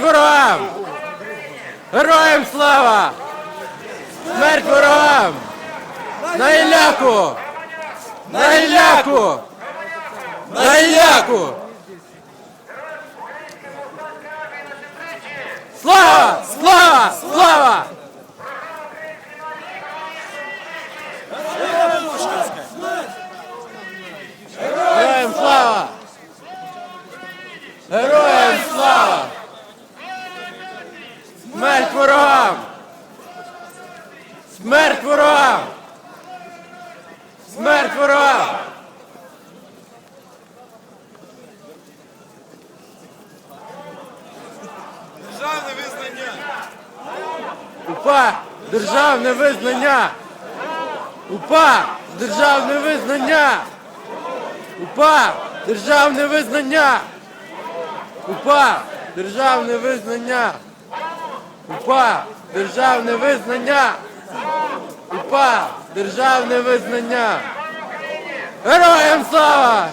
ворогам! Героям слава! Смерть ворогам! На Ілляку! На Ілляку! На Ілляку! Слава! Слава! Слава! Героям слава! Героям слава! Смерть ворогам! Смерть ворогам! Смерть ворогам! Державне визнання. УПА! Державне визнання! УПА! Державне визнання! УПА! Державне визнання! УПА! Державне визнання! УПА! Державне визнання! УПА! Державне визнання! Героям слава!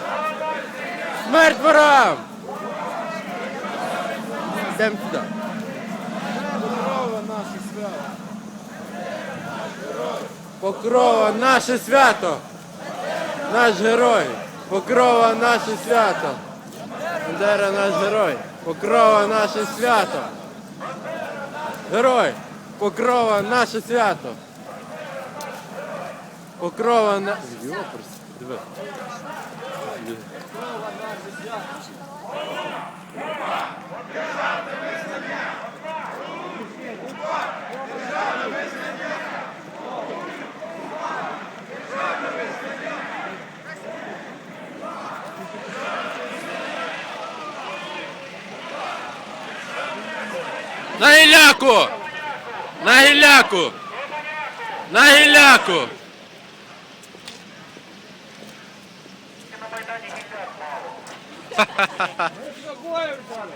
Смерть ворам! Йдемо сюди. Здорово наше свято. Покрова наше свято. Наш герой. Покрова наше свято. Бандера наш герой. Покрова наше свято. Герой. Покрова наше свято. Покрова на. Йоперс. Диви. На гіляку! На гіляку! На гіляку! Let's go, boy, everybody.